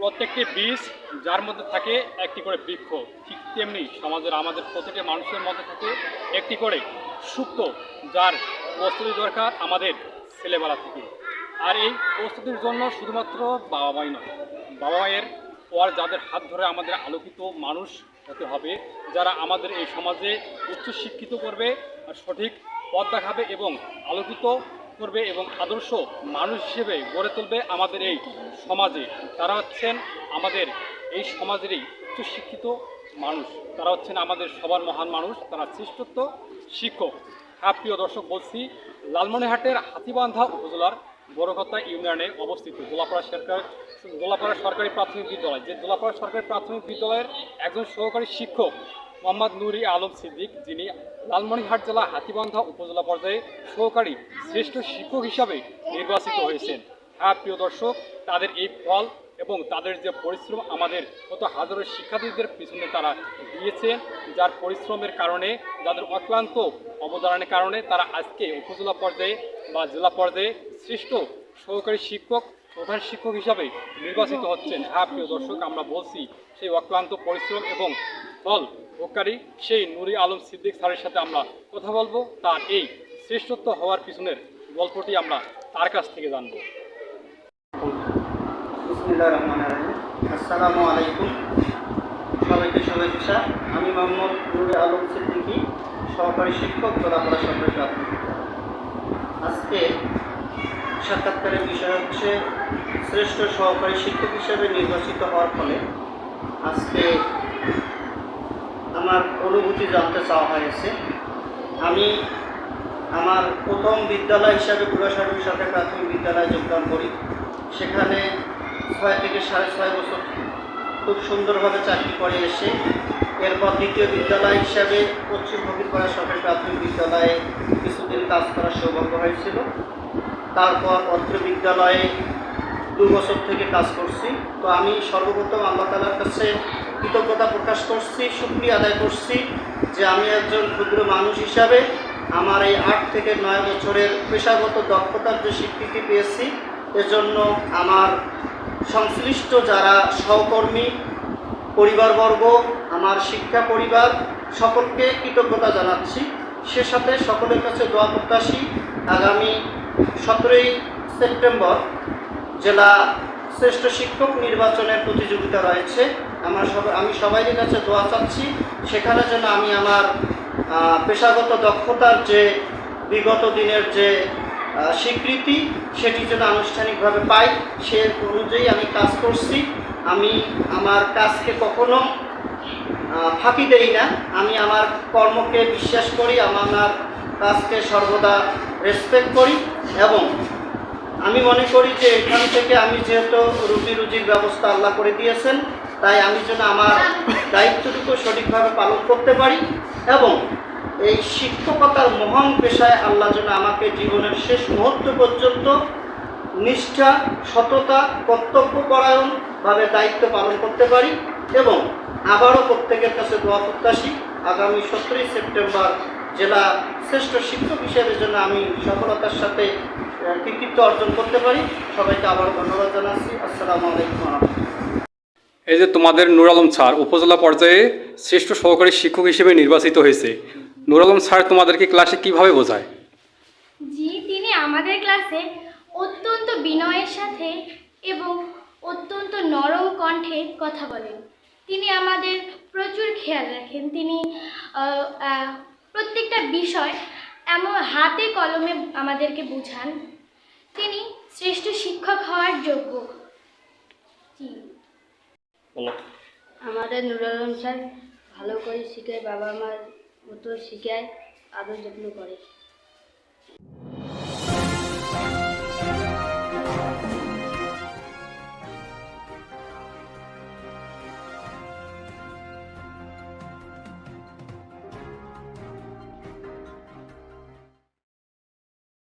প্রত্যেকটি বীজ যার মধ্যে থাকে একটি করে বৃক্ষ, ঠিক তেমনি সমাজের আমাদের প্রত্যেকটি মানুষের মধ্যে থাকে একটি করে সুক্ত যার প্রস্তুতি দরকার আমাদের ছেলেবেলা থেকে। আর এই প্রস্তুতির জন্য শুধুমাত্র বাবা মাই নয় বাবা মায়ের পর যাদের হাত ধরে আমাদের আলোকিত মানুষ হতে হবে, যারা আমাদের এই সমাজে উচ্চ শিক্ষিত করবে, আর সঠিক পথ দেখাবে এবং আলোকিত করবে এবং আদর্শ মানুষ হিসেবে গড়ে তুলবে আমাদের এই সমাজে। তারা হচ্ছেন আমাদের, এই সমাজেরই উচ্চ শিক্ষিত মানুষ। তারা হচ্ছেন আমাদের সবার মহান মানুষ, তারা শ্রেষ্ঠত্ব শিক্ষক। হ্যাঁ প্রিয় দর্শক, বলছি লালমনিহাটের হাতিবান্ধা উপজেলার বড়কত্তা ইউনিয়নে অবস্থিত দোলাপাড়া সরকার, দোলাপাড়া সরকারি প্রাথমিক বিদ্যালয়। যে দোলাপাড়া সরকারি প্রাথমিক বিদ্যালয়ের একজন সহকারী শিক্ষক মোহাম্মদ নুরি আলম সিদ্দিক যিনি লালমনিরহাট জেলা হাতিবান্ধা উপজেলা পর্যায়ে সহকারী শ্রেষ্ঠ শিক্ষক হিসাবে নির্বাচিত হয়েছেন। হ্যাঁ প্রিয় দর্শক তাদের এই ফল এবং তাদের যে পরিশ্রম আমাদের কত হাজারো শিক্ষার্থীদের পিছনে তারা দিয়েছেন যার পরিশ্রমের কারণে যাদের অক্লান্ত অবদানের কারণে তারা আজকে উপজেলা পর্যায়ে বা জেলা পর্যায়ে শ্রেষ্ঠ সহকারী শিক্ষক প্রধান শিক্ষক হিসাবে নির্বাচিত হচ্ছেন। হ্যাঁ প্রিয় দর্শক আমরা বলছি সেই অক্লান্ত পরিশ্রম এবং ফল ভোগকারী সেই নুরি আলম সিদ্দিক স্যারের সাথে আমরা কথা বলব। তার এই শ্রেষ্ঠত্ব হওয়ার পিছনের গল্পটি আমরা তার কাছ থেকে জানব। আসসালামু আলাইকুম। সবাইকে শুভেচ্ছা। আমি মোহাম্মদ নুরে আলম সিদ্দিকি, সহকারী শিক্ষক দোলাপাড়া সরকারি আজকে সাক্ষাৎকারের বিষয় হচ্ছে, শ্রেষ্ঠ সহকারী শিক্ষক হিসেবে নির্বাচিত হওয়ার ফলে আজকে আমার অনুভূতি জানতে চাওয়া হয়েছে। আমি আমার প্রথম বিদ্যালয় হিসাবে পুরাসারী সরকারি প্রাথমিক বিদ্যালয়ে যোগদান করি। সেখানে ছয় থেকে সাড়ে ছয় বছর খুব সুন্দরভাবে চাকরি করে এসে, এরপর দ্বিতীয় বিদ্যালয় হিসাবে পশ্চিম ফকিরপাড়া সরকারি প্রাথমিক বিদ্যালয়ে কিছুদিন কাজ করার সৌভাগ্য হয়েছিল। তারপর অত্র বিদ্যালয়ে দু বছর থেকে কাজ করছি। তো আমি সর্বপ্রথম আল্লাহ তালার কাছে কৃতজ্ঞতা প্রকাশ করছি শুক্রিয়া আদায় করছি যে আমি একজন ক্ষুদ্র মানুষ হিসাবে আমার এই আট থেকে নয় বছরের পেশাগত দক্ষতার যে স্বীকৃতি পেয়েছি, এজন্য আমার সংশ্লিষ্ট যারা সহকর্মী, পরিবারবর্গ, আমার শিক্ষা পরিবার, সকলকে কৃতজ্ঞতা জানাচ্ছি। সে সাথে সকলের কাছে দোয়া প্রত্যাশী, আগামী সতেরোই সেপ্টেম্বর জেলা শ্রেষ্ঠ শিক্ষক নির্বাচনের প্রতিযোগিতা রয়েছে। আমার সবাই আমি সবাইয়ের কাছে দোয়া চাচ্ছি। সেখানে যেন আমি আমার পেশাগত দক্ষতার যে বিগত দিনের যে স্বীকৃতি, সেটি যেন আনুষ্ঠানিকভাবে পাই, সে অনুযায়ী আমি কাজ করছি। আমি আমার কাজকে কখনো ফাঁকি দেই না। আমি আমার কর্মকে বিশ্বাস করি, আমার কাজকে সর্বদা রেসপেক্ট করি এবং আমি মনে করি যে এখান থেকে আমি যেহেতু রুজি রুজির ব্যবস্থা আল্লাহ করে দিয়েছেন তাই আমি যেন আমার দায়িত্বটুকু সঠিকভাবে পালন করতে পারি এবং এই শিক্ষকতার মহান পেশায় আল্লাহ যেন আমাকে জীবনের শেষ মুহূর্ত পর্যন্ত নিষ্ঠা, সততা কর্তব্য পরায়ণভাবে দায়িত্ব পালন করতে পারি এবং আবারও প্রত্যেকের কাছে দোয়া প্রত্যাশী। আগামী সতেরোই সেপ্টেম্বর জেলা শ্রেষ্ঠ শিক্ষক হিসেবে যেন আমি সফলতার সাথে কৃতিত্ব অর্জন করতে পারি। সবাইকে আবার ধন্যবাদ জানাচ্ছি। আসসালামু আলাইকুম। এই যে তোমাদের নুর আলম স্যার উপজেলা পর্যায়ে শ্রেষ্ঠ সহকারী শিক্ষক হিসেবে নির্বাচিত হয়েছে। নুর আলম স্যার তোমাদেরকে ক্লাসে কীভাবে বোঝায়? জি, তিনি আমাদের ক্লাসে অত্যন্ত বিনয়ের সাথে এবং অত্যন্ত নরম কণ্ঠে কথা বলেন। তিনি আমাদের প্রচুর খেয়াল রাখেন। তিনি প্রত্যেকটা বিষয় এমন হাতে কলমে আমাদেরকে বোঝান। তিনি শ্রেষ্ঠ শিক্ষক হওয়ার যোগ্য। জি। বলো। আমাদের নুরুল আলম স্যার ভালো করে শিখায়, বাবা মার মতো শিখায়, আদর যত্ন করে।